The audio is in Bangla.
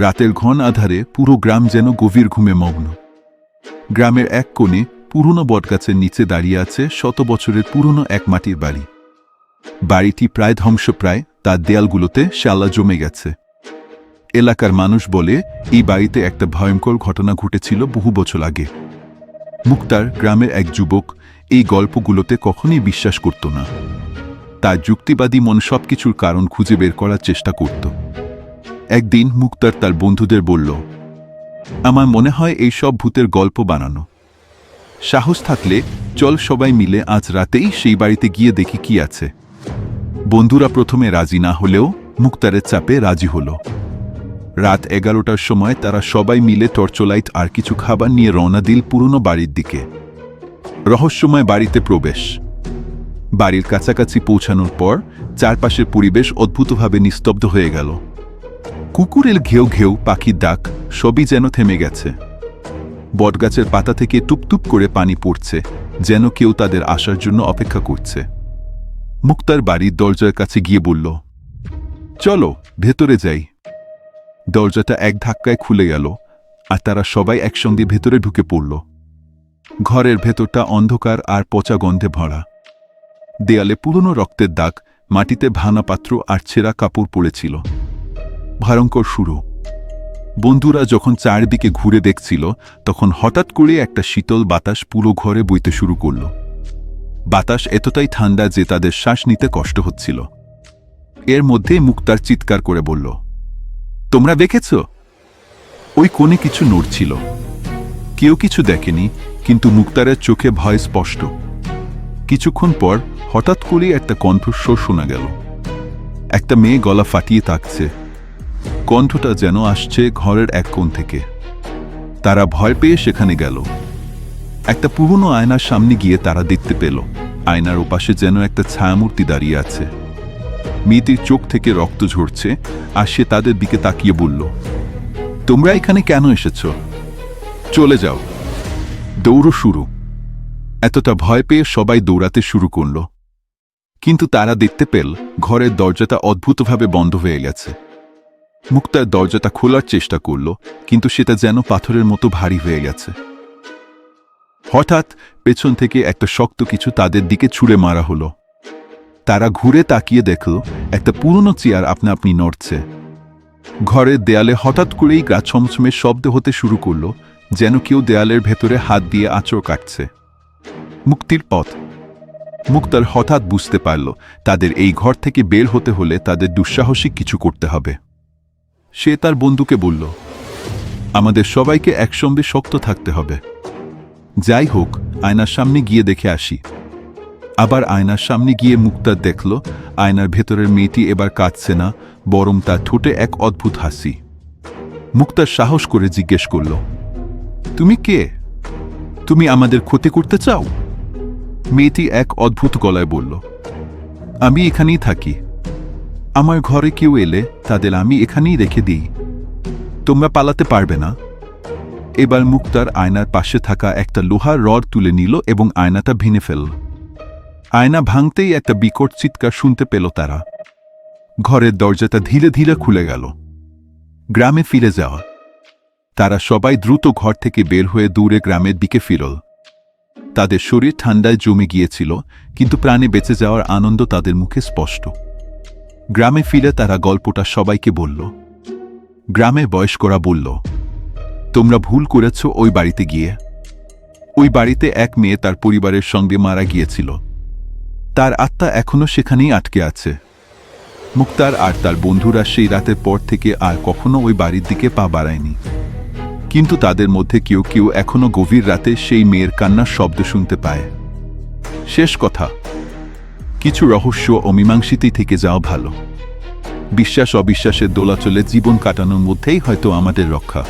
রাতের ঘন আধারে পুরো গ্রাম যেন গভীর ঘুমে মগ্ন। গ্রামের এক কোণে পুরনো বটগাছের নিচে দাঁড়িয়ে আছে শত বছরের পুরনো এক মাটির বাড়ি। বাড়িটি প্রায় ধ্বংসপ্রায়, তার দেয়ালগুলোতে শ্যালা জমে গেছে। এলাকার মানুষ বলে, এই বাড়িতে একটা ভয়ঙ্কর ঘটনা ঘটেছিল বহু বছর আগে। মুক্তার গ্রামের এক যুবক এই গল্পগুলোতে কখনই বিশ্বাস করত না। তার যুক্তিবাদী মন সবকিছুর কারণ খুঁজে বের করার চেষ্টা করত। একদিন মুক্তার তার বন্ধুদের বলল, আমার মনে হয় এই সব ভূতের গল্প বানানো। সাহস থাকলে চল সবাই মিলে আজ রাতেই সেই বাড়িতে গিয়ে দেখি কি আছে। বন্ধুরা প্রথমে রাজি না হলেও মুক্তারের চাপে রাজি হল। রাত এগারোটার সময় তারা সবাই মিলে টর্চলাইট আর কিছু খাবার নিয়ে রওনা দিল পুরনো বাড়ির দিকে। রহস্যময় বাড়িতে প্রবেশ। বাড়ির কাছাকাছি পৌঁছানোর পর চারপাশের পরিবেশ অদ্ভুতভাবে নিস্তব্ধ হয়ে গেল। কুকুরের ঘেউ ঘেউ পাখির ডাক সবই যেন থেমে গেছে। বটগাছের পাতা থেকে টুপটুপ করে পানি পড়ছে, যেন কেউ তাদের আসার জন্য অপেক্ষা করছে। মুক্তার বাড়ির দরজার কাছে গিয়ে বলল, চলো, ভেতরে যাই। দরজাটা এক ধাক্কায় খুলে গেল, আর তারা সবাই একসঙ্গে ভেতরে ঢুকে পড়ল। ঘরের ভেতরটা অন্ধকার আর পচা গন্ধে ভরা। দেয়ালে পুরনো রক্তের দাগ, মাটিতে ভানা পাত্র আর ছেঁড়া কাপড় পড়েছিল। ভয়ঙ্কর শুরু। বন্ধুরা যখন চারদিকে ঘুরে দেখছিল, তখন হঠাৎ করে একটা শীতল বাতাস পুরো ঘরে বইতে শুরু করল। বাতাস এতটাই ঠান্ডা যে তাদের শ্বাস নিতে কষ্ট হচ্ছিল। এর মধ্যে মুক্তার চিৎকার করে বলল, তোমরা দেখেছ? ওই কোণে কিছু নড়ছিল। কেউ কিছু দেখেনি, কিন্তু মুক্তারের চোখে ভয় স্পষ্ট। কিছুক্ষণ পর হঠাৎ করে একটা কণ্ঠস্বর শোনা গেল। একটা মেয়ে গলা ফাটিয়ে তাকছে। কণ্ঠটা যেন আসছে ঘরের এক কোণ থেকে। তারা ভয় পেয়ে সেখানে গেল। একটা পুরনো আয়নার সামনে গিয়ে তারা দেখতে পেল, আয়নার ওপাশে যেন একটা ছায়ামূর্তি দাঁড়িয়ে আছে। মেয়েটির চোখ থেকে রক্ত ঝরছে, আর সে তাদের দিকে তাকিয়ে বলল, তোমরা এখানে কেন এসেছ? চলে যাও। দৌড়ো শুরু। এতটা ভয় পেয়ে সবাই দৌড়াতে শুরু করল। কিন্তু তারা দেখতে পেল, ঘরের দরজাটা অদ্ভুতভাবে বন্ধ হয়ে গেছে। মুক্তার দরজাটা খোলার চেষ্টা করল, কিন্তু সেটা যেন পাথরের মতো ভারী হয়ে গেছে। হঠাৎ পেছন থেকে একটা শক্ত কিছু তাদের দিকে ছুঁড়ে মারা হলো। তারা ঘুরে তাকিয়ে দেখল, একটা পুরনো চেয়ার আপনা আপনি নড়ছে। ঘরের দেয়ালে হঠাৎ করেই গা ছমছমে শব্দ হতে শুরু করল, যেন কেউ দেয়ালের ভেতরে হাত দিয়ে আঁচড় কাটছে। মুক্তির পথ। মুক্তার হঠাৎ বুঝতে পারল, তাদের এই ঘর থেকে বের হতে হলে তাদের দুঃসাহসিক কিছু করতে হবে। সে তার বন্ধুকে বলল, আমাদের সবাইকে একসঙ্গে শক্ত থাকতে হবে। যাই হোক, আয়নার সামনে গিয়ে দেখে আসি। আবার আয়নার সামনে গিয়ে মুক্তার দেখল, আয়নার ভেতরের মেয়েটি এবার কাঁদছে না, বরং তার ঠোঁটে এক অদ্ভুত হাসি। মুক্তার সাহস করে জিজ্ঞেস করল, তুমি কে? তুমি আমাদের ক্ষতি করতে চাও? মেয়েটি এক অদ্ভুত গলায় বলল, আমি এখানেই থাকি। আমার ঘরে কেউ এলে তাদের আমি এখানেই রেখে দিই। তোমরা পালাতে পারবে না। এবার মুক্তার আয়নার পাশে থাকা একটা লোহার রড তুলে নিল এবং আয়নাটা ভেঙে ফেলল। আয়না ভাঙতেই একটা বিকট চিৎকার শুনতে পেল তারা। ঘরের দরজাটা ধীরে ধীরে খুলে গেল। গ্রামে ফিরে যাওয়া। তারা সবাই দ্রুত ঘর থেকে বের হয়ে দূরে গ্রামের দিকে ফিরল। তাদের শরীর ঠান্ডায় জমে গিয়েছিল, কিন্তু প্রাণে বেঁচে যাওয়ার আনন্দ তাদের মুখে স্পষ্ট। গ্রামে ফিরে তারা গল্পটা সবাইকে বলল। গ্রামে বয়স্করা বলল, তোমরা ভুল করেছ ওই বাড়িতে গিয়ে। ওই বাড়িতে এক মেয়ে তার পরিবারের সঙ্গে মারা গিয়েছিল। তার আত্মা এখনও সেখানেই আটকে আছে। মুক্তার আর তার বন্ধুরা সেই রাতের পর থেকে আর কখনো ওই বাড়ির দিকে পা বাড়ায়নি। কিন্তু তাদের মধ্যে কেউ কেউ এখনও গভীর রাতে সেই মেয়ের কান্নার শব্দ শুনতে পায়। শেষ কথা কিছু রহস্য অমীমাংসিতেই থেকে যাওয়া ভালো। বিশ্বাস অবিশ্বাসের দোলাচলে জীবন কাটানোর মধ্যেই হয়তো আমাদের রক্ষা।